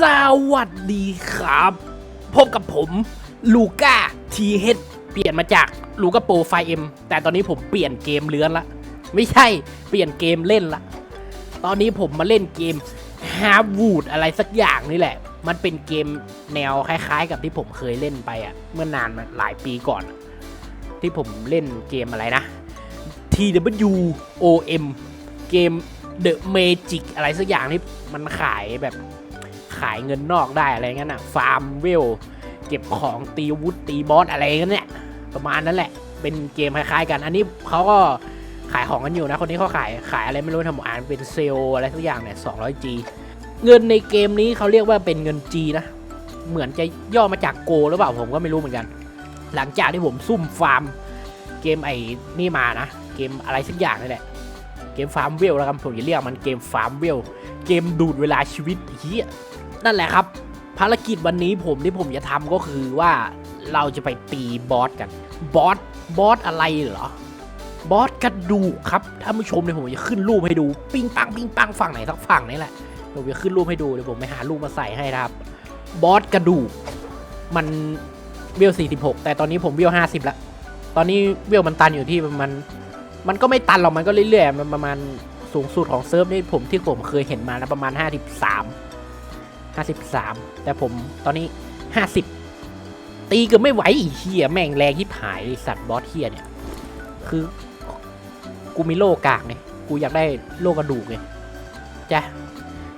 สวัสดีครับ พบกับผมลูก้าทีเฮดเปลี่ยนมาจากลูก้าโปรไฟเอ็มแต่ตอนนี้ผมเปลี่ยนเกมเลื้อนละ ไม่ใช่เปลี่ยนเกมเล่นละ ตอนนี้ผมมาเล่นเกม h a r w o o d อะไรสักอย่างนี่แหละ มันเป็นเกมแนวคล้ายๆ กับที่ผมเคยเล่นไปอะเมื่อนานมาหลายปีก่อน ที่ผมเล่นเกมอะไรนะ TWOM เกม The Magic อะไรสักอย่างที่มันขายแบบ ขายเงินนอกได้อะไรเงี้ยน่ะฟาร์มเวล เก็บของตีวุธตีบอสอะไรเงี้ยเนี่ยประมาณนั้นแหละ เป็นเกมคล้ายๆกัน อันนี้เขาก็ขายของกันอยู่นะ คนนี้เขาขายขายอะไรไม่รู้ทำอ่านเป็นเซลอะไรสักอย่างเนี่ย 200G เงินในเกมนี้เขาเรียกว่าเป็นเงิน G นะ เหมือนจะย่อมาจากโกหรือเปล่าผมก็ไม่รู้เหมือนกัน หลังจากที่ผมซุ่มฟาร์มเกมไอ้นี่มานะ เกมอะไรสักอย่างนี่แหละ เกมฟาร์มเวลแล้วกันผมจะเรียกมันเกมฟาร์มเวล เกมดูดเวลาชีวิตเฮีย นั่นแหละครับ ภารกิจวันนี้ผมที่ผมจะทำก็คือว่าเราจะไปตีบอสกัน บอส บอสอะไรเหรอ บอสกระดูกครับ ท่านผู้ชมเนี่ยผมจะขึ้นรูปให้ดู ปิ้งปังปิ้งปังฝั่งไหนสักฝั่งนี่แหละ ผมจะขึ้นรูปให้ดูเดี๋ยวผมไปหารูปมาใส่ให้นะครับ บอสกระดูก มันเวล46 แต่ตอนนี้ผมเวล50แล้วตอนนี้เวลมันตันอยู่ที่มาณมันก็ไม่ตันหรอก มันก็เรื่อยๆ มันประมาณสูงสุดของเซิร์ฟนี่ผมที่ผมเคยเห็นมานะประมาณ 53 53 แต่ผมตอนนี้ 50 ตีเกือบไม่ไหวอีเฮียแม่งแรงที่ผายสัตว์บอสเฮียเนี่ย คือ กูมีโลกากไงกูอยากได้โลกระดูกไงจ้ะ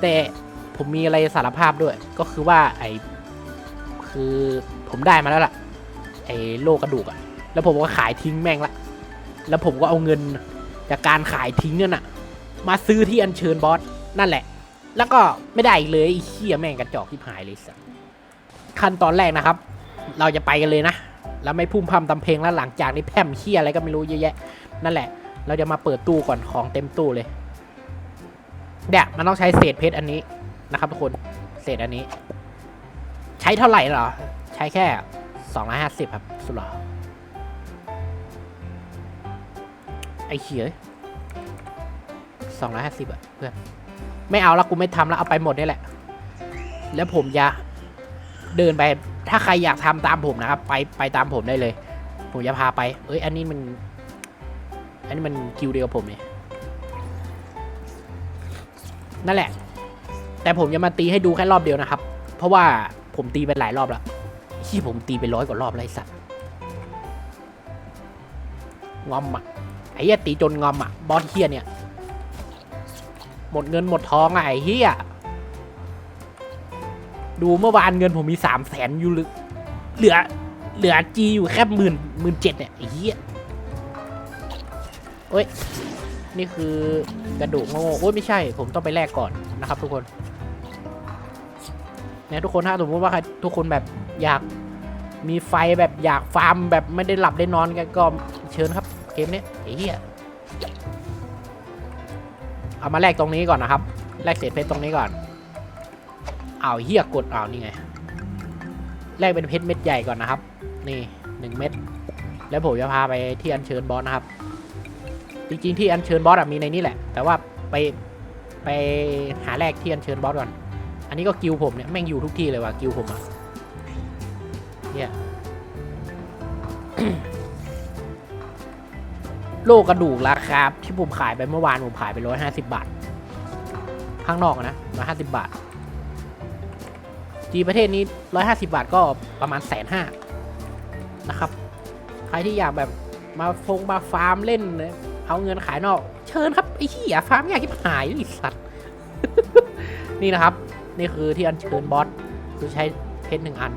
แต่ผมมีอะไรสารภาพด้วย ก็คือว่าไอคือผมได้มาแล้วล่ะ ไอโลกระดูกอะแล้วผมก็ขายทิ้งแม่งละ แล้วผมก็เอาเงินจากการขายทิ้งนั่นน่ะมาซื้อที่อัญเชิญบอสนั่นแหละ แล้วก็ไม่ได้อีกเลยไอ้เหี้ยแม่งกระจอกที่หายเลยสัสขั้นตอนแรกนะครับ เราจะไปกันเลยนะ แล้วไม่พุ่มพำทำเพลงแล้วหลังจากนี้แพมเหี้ยอะไรก็ไม่รู้เยอะแยะ นั่นแหละ เราจะมาเปิดตู้ก่อนของเต็มตู้เลยเนี่ยมันต้องใช้เศษเพชรอันนี้นะครับทุกคนเศษอันนี้ ใช้เท่าไหร่หรอ ใช้แค่สองร้อยห้าสิบครับสุดหรอไอ้เขียสองร้อยห้าสิบอะเพื่อน ไม่เอาแล้วกูไม่ทำแล้วเอาไปหมดนี่แหละ แล้วผมจะเดินไป ถ้าใครอยากทำตามผมนะครับ ไปไปตามผมได้เลย ผมจะพาไป เอ้ย อันนี้มัน อันนี้มันคิวเดียวกับผมเนี่ยนั่นแหละ แต่ผมจะมาตีให้ดูแค่รอบเดียวนะครับ เพราะว่าผมตีไปหลายรอบแล้วที่ผมตีไปร้อยกว่ารอบแล้วไอ้สัตว์งอมอะไอ้เหี้ยตีจนงอมอะบอสเฮียเนี่ย หมดเงินหมดทองอะไอ้เฮียดูเมื่อวานเงินผมมีสามแสนอยู่เหลือเหลือ เหลือจีอยู่แค่หมื่นหมื่นเจ็ดเนี่ยไอ้เฮียเอ้ยนี่คือกระดูกโง่โอ้ยไม่ใช่ ผมต้องไปแลกก่อนนะครับ ทุกคนเนี่ยทุกคนถ้าสมมติว่าใครทุกคนแบบอยากมีไฟแบบอยากฟาร์มแบบไม่ได้หลับได้นอนกันก็เชิญครับเกมนี้ไอ้เหี้ย เอามาแลกตรงนี้ก่อนนะครับ แลกเศษเพชรตรงนี้ก่อนเอาเหี้ยกดเอานี่ไง แลกเป็นเพชรเม็ดใหญ่ก่อนนะครับ นี่หนึ่งเม็ด แล้วผมจะพาไปที่อัญเชิญบอสนะครับ จริงๆที่อัญเชิญบอสมีในนี้แหละ แต่ว่าไปไปหาแลกที่อัญเชิญบอสก่อน อันนี้ก็กิวผมเนี่ยแม่งอยู่ทุกที่เลยว่ะกิวผมอะเนี่ย โลกระดูกราคาที่ผมขายไปเมื่อวานผมขายไปร้อยห้าสิบาท ข้างนอกนะร้อยห้าสิบาท จีประเทศนี้ร้อยห้าสิบาทก็ประมาณแสนห้านะครับ ใครที่อยากแบบมาฟงมาฟาร์มเล่นเนี่ยเอาเงินขายนอก เชิญครับไอ้เหี้ยฟาร์มอยากกิบหายไอ้สัตว์ นี่นะครับ นี่คือที่อัญเชิญบอสคือใช้เพชรหนึ่งอัน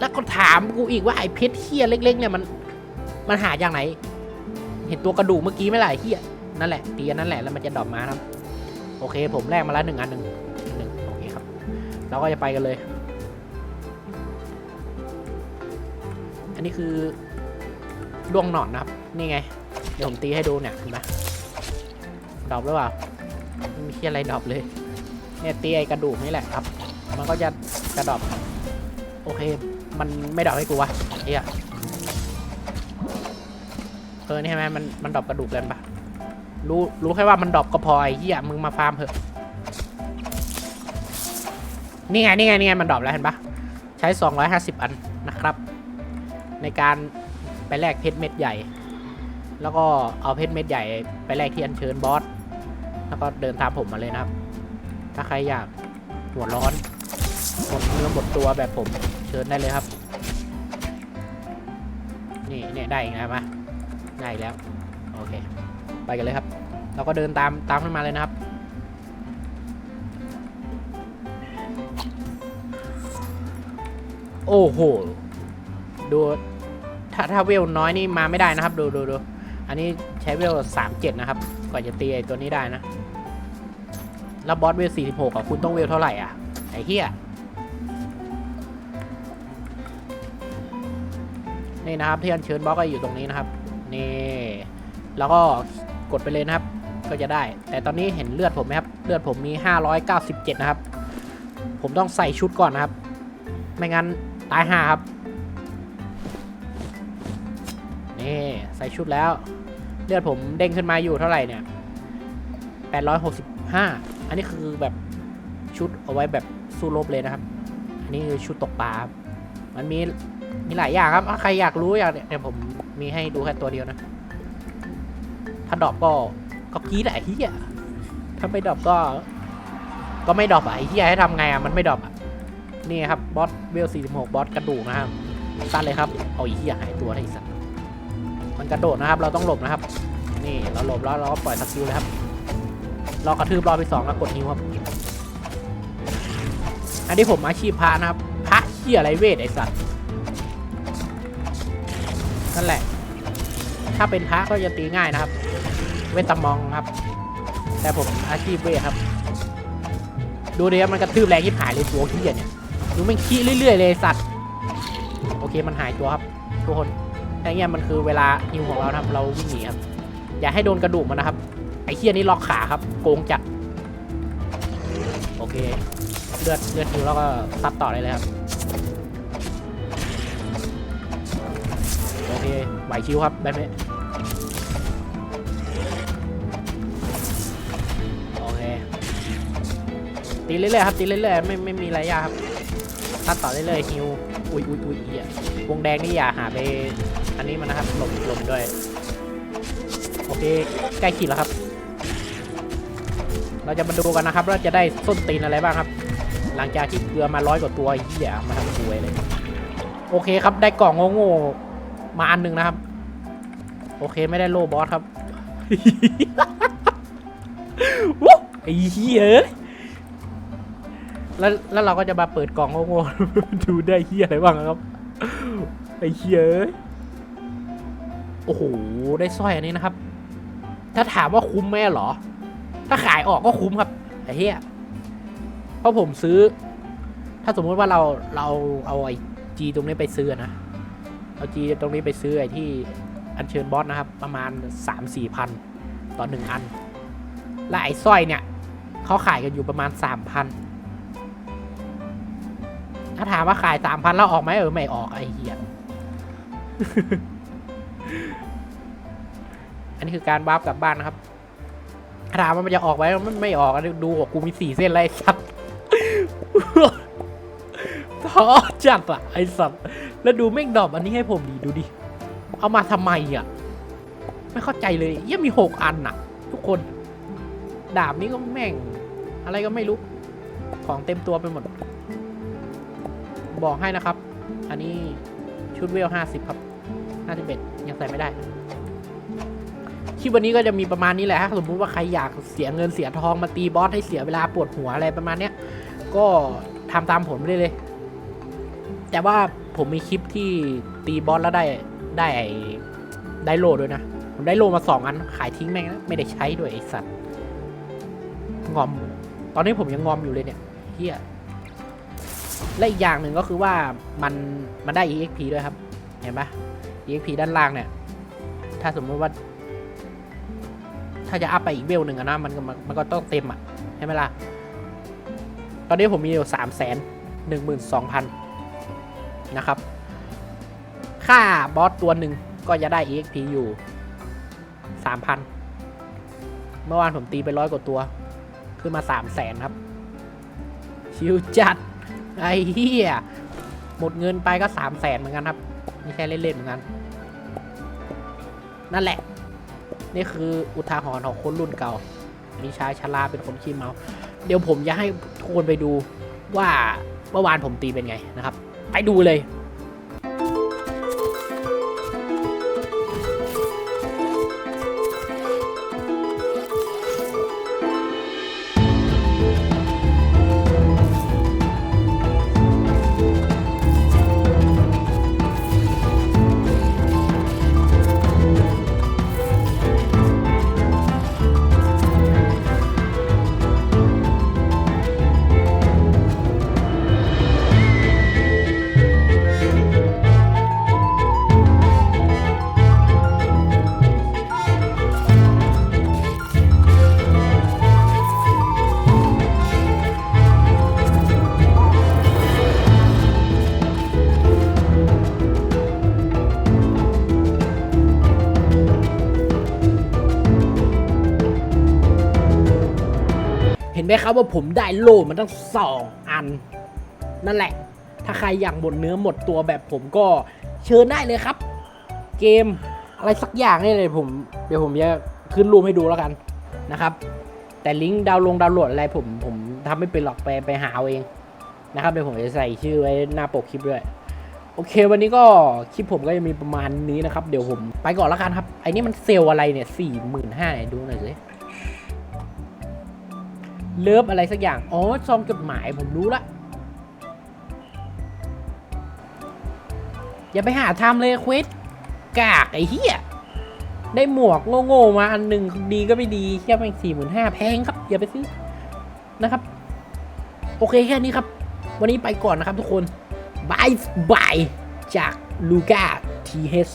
แล้วก็ถามกูอีกว่าไอ้เพชรเฮียเล็กๆเนี่ยมันมันหาอย่างไหน เห็นตัวกระดูกเมื่อกี้ไม่หล่ะไอ้เฮียนั่นแหละตีนั่นแหละแล้วมันจะดรอปมาครับ โอเค ผมแลกมาแล้วหนึ่งอันหนึ่งหนึ่งโอเคครับ เราก็จะไปกันเลย อันนี้คือดวงหนอนนะครับ นี่ไง เดี๋ยวผมตีให้ดูเนี่ยเห็นไหมดรอปหรือเปล่าไม่มีอะไรดรอปเลย เนี่ยตีไอ้กระดูกนี่แหละครับ มันก็จะกระดรอปโอเค มันไม่ดรอปให้กูวะเฮีย เออนี่ใช่ไหมมันมันดรอปกระดูกกันปะรู้รู้แค่ว่ามันดรอปก็พอไอ้เหี้ยมึงมาฟาร์มเถอะนี่ไงนี่ไงนี่ไงมันดรอปแล้วเห็นปะใช้ 250 อันนะครับ ในการไปแลกเพชรเม็ดใหญ่ แล้วก็เอาเพชรเม็ดใหญ่ไปแลกที่อัญเชิญบอสแล้วก็เดินตามผมมาเลยนะครับ ถ้าใครอยากหัวร้อนหมดเนื้อหมดตัวแบบผมเชิญได้เลยครับ นี่เนี่ยได้อีกแล้วมา ได้แล้ว โอเค ไปกันเลยครับ เราก็เดินตามตามขึ้นมาเลยนะครับ โอ้โห ดูถ้าถ้าเวลน้อยนี่มาไม่ได้นะครับ ดูดูดูอันนี้ใช้เวลสามเจ็ดนะครับก่อนจะตีไอตัวนี้ได้นะ แล้วบอสเวลสี่สิบหกอะ คุณต้องเวลเท่าไหร่อะ ไอ้เหี้ยนี่นะครับที่อัญเชิญบล็อกก็อยู่ตรงนี้นะครับ นี่ แล้วก็กดไปเลยนะครับ ก็จะได้ แต่ตอนนี้เห็นเลือดผมไหมครับ เลือดผมมี 597 นะครับ ผมต้องใส่ชุดก่อนนะครับ ไม่งั้นตายห่าครับ นี่ใส่ชุดแล้ว เลือดผมเด้งขึ้นมาอยู่เท่าไหร่เนี่ย 865 อันนี้คือแบบชุดเอาไว้แบบสู้รบเลยนะครับ อันนี้คือชุดตกปลาครับมันมีมีหลายอย่างครับถ้าใครอยากรู้อยากเนี่ยเดี๋ยวผม มีให้ดูแค่ตัวเดียวนะ ถ้าดรอปก็ก็กี้แหละไอ้เฮียถ้าไม่ดรอปก็ ก็ไม่ดรอปอะไอ้เฮียให้ทำไงอะมันไม่ดรอปอะนี่ครับบอสเวล46บหกบอสกระดูกนะครับตันเลยครับเอาไอ้เฮียหายตัวไอ้สัตว์มันกระโดดนะครับ เราต้องหลบนะครับ นี่เราหลบแล้วเราก็ปล่อยสกิลเลยครับรากระทืบรอไปสองแล้วกดนิ้วครับ อันนี้ผมอาชีพพระนะครับพระเฮียอะไรเวทไอสัตว์ นั่นแหละ ถ้าเป็นพระก็จะตีง่ายนะครับ เวทตมองครับ แต่ผมอาชีพเวทครับ ดูดิครับมันกระทืบแรงยิบหายเลยตัวขี้ยเนี่ยดูมันขี้เรื่อย ๆ เลยสัตว์ โอเคมันหายตัวครับ ทุกคนแต่เงี้ยมันคือเวลาฮิวของเราครับเราวิ่งหนีครับอย่าให้โดนกระดูกมันนะครับ ไอ้เคี้ยนี่ล็อกขาครับ โกงจัด โอเค เลือดเลือดฮิวแล้วก็ซัดต่อได้เลยครับ โอเคไหวชิวครับ ได้ไหมโอเค ตีเรื่อยๆครับ ตีเรื่อยๆ ไม่ไม่มีอะยากครับตัดต่อเรื่อยๆฮิว อุ้ยอุ้ยอุ้ยเหี้ยวงแดงนี่อย่าหาไป อันนี้มันนะครับหลบหลบด้วย โอเค ใกล้ขีดแล้วครับ เราจะมาดูกันนะครับว่าจะได้ส้นตีนอะไรบ้างครับ หลังจากที่เกลือมาร้อยกว่าตัวเหี้ยมาทำตัวเลยโอเคครับ ได้กล่องโง่ มาอันหนึ่งนะครับ โอเคไม่ได้โลบอสครับวู้ไอ้เหี้ยเอ้ยแล้วแล้วเราก็จะมาเปิดกล่องโง่ๆดูได้เหี้ยอะไรบ้างครับไอ้เหี้ยโอ้โหได้สร้อยอันนี้นะครับ ถ้าถามว่าคุ้มไหมเหรอ ถ้าขายออกก็คุ้มครับไอ้เหี้ยเพราะผมซื้อ ถ้าสมมติว่าเราเราเอาไอ้จีตรงนี้ไปซื้อนะ เอาจีตรงนี้ไปซื้อไอ้ที่อัญเชิญบอสนะครับ ประมาณ 3 4พันต่อหนึ่งอัน และไอ้สร้อยเนี่ยเขาขายกันอยู่ประมาณ 3,000 ถ้าถามว่าขาย 3,000 แล้วออกไหมเออ ไม่ออกไอ้เหี้ยอันนี้คือการบ้าร์ปกลับบ้านนะครับถามว่ามันจะออกไหมมันไม่ออกดูของกูมีสี่เส้นไรสัตว์ท้อจัดอะไอสัตว์แล้วดูแม่งดอปอันนี้ให้ผมดีดูดิ เอามาทำไมอะ ไม่เข้าใจเลยยังมีหกอันอะทุกคน ดาบนี้ก็แม่ง อะไรก็ไม่รู้ ของเต็มตัวไปหมด บอกให้นะครับ อันนี้ชุดเวลห้าสิบครับห้าสิบเอ็ดยังใส่ไม่ได้คลิปวันนี้ก็จะมีประมาณนี้แหละสมมุติว่าใครอยากเสียเงินเสียทองมาตีบอสให้เสียเวลาปวดหัวอะไรประมาณเนี้ย ก็ทำตามผมได้เลย แต่ว่า ผมมีคลิปที่ตีบอสแล้วได้ได้ไอ้ได้โลด้วยนะ ผมได้โลมาสองอัน ขายทิ้งแม่งนะไม่ได้ใช้ด้วยไอสัตว์งอม ตอนนี้ผมยังงอมอยู่เลยเนี่ยเฮียและอีกอย่างหนึ่งก็คือว่ามันมันได้ EXP ด้วยครับ เห็นปะ EXP ด้านล่างเนี่ย ถ้าสมมติว่า ถ้าจะอัพไปอีกเวลหนึ่งนะมันก็มันก็ต้องเต็มอะใช่ไหมล่ะ ตอนนี้ผมมีอยู่สามแสนหนึ่งหมื่นสองพัน นะครับค่าบอสตัวหนึ่งก็จะได้ EXP อยู่สามพันเมื่อวานผมตีไปร้อยกว่าตัว ขึ้นมาสามแสนครับ ชิวจัด ไอ้เหี้ย หมดเงินไปก็สามแสนเหมือนกันครับไม่ใช่เล่น ๆ เหมือนกัน นั่นแหละ นี่คืออุทาหรณ์ของคนรุ่นเก่า มีชายชราเป็นคนขี้เมา เดี๋ยวผมจะให้ทุกคนไปดูว่าเมื่อวานผมตีเป็นไงนะครับ ไปดูเลย ไหมครับว่าผมได้โล่มันตั้งสองอัน นั่นแหละ ถ้าใครอยากหมดเนื้อหมดตัวแบบผมก็เชิญได้เลยครับ เกมอะไรสักอย่างนี่เลยผมเดี๋ยวผมจะขึ้นรูปให้ดูแล้วกันนะครับ แต่ลิงก์ดาวน์ลงดาวน์โหลดอะไรผมผมทำไม่เป็นหรอกไปไปหาเอาเองนะครับเดี๋ยวผมจะใส่ชื่อไว้หน้าปกคลิปด้วยโอเค วันนี้ก็คลิปผมก็จะมีประมาณนี้นะครับ เดี๋ยวผมไปก่อนแล้วกันครับ ไอ้นี่มันเซลอะไรเนี่ยสี่หมื่นห้าดูหน่อยสิ เลิฟอะไรสักอย่าง อ๋อ ซองจดหมายผมรู้ละ อย่าไปหาทำเลยเควสกากไอ้เหี้ย ได้หมวกโง่ๆมาอันหนึ่งดีก็ไม่ดีแค่แม่งสี่หมื่นห้าแพงครับ อย่าไปซื้อนะครับ โอเคแค่นี้ครับ วันนี้ไปก่อนนะครับทุกคนบายบายจากลูก้าทีเฮส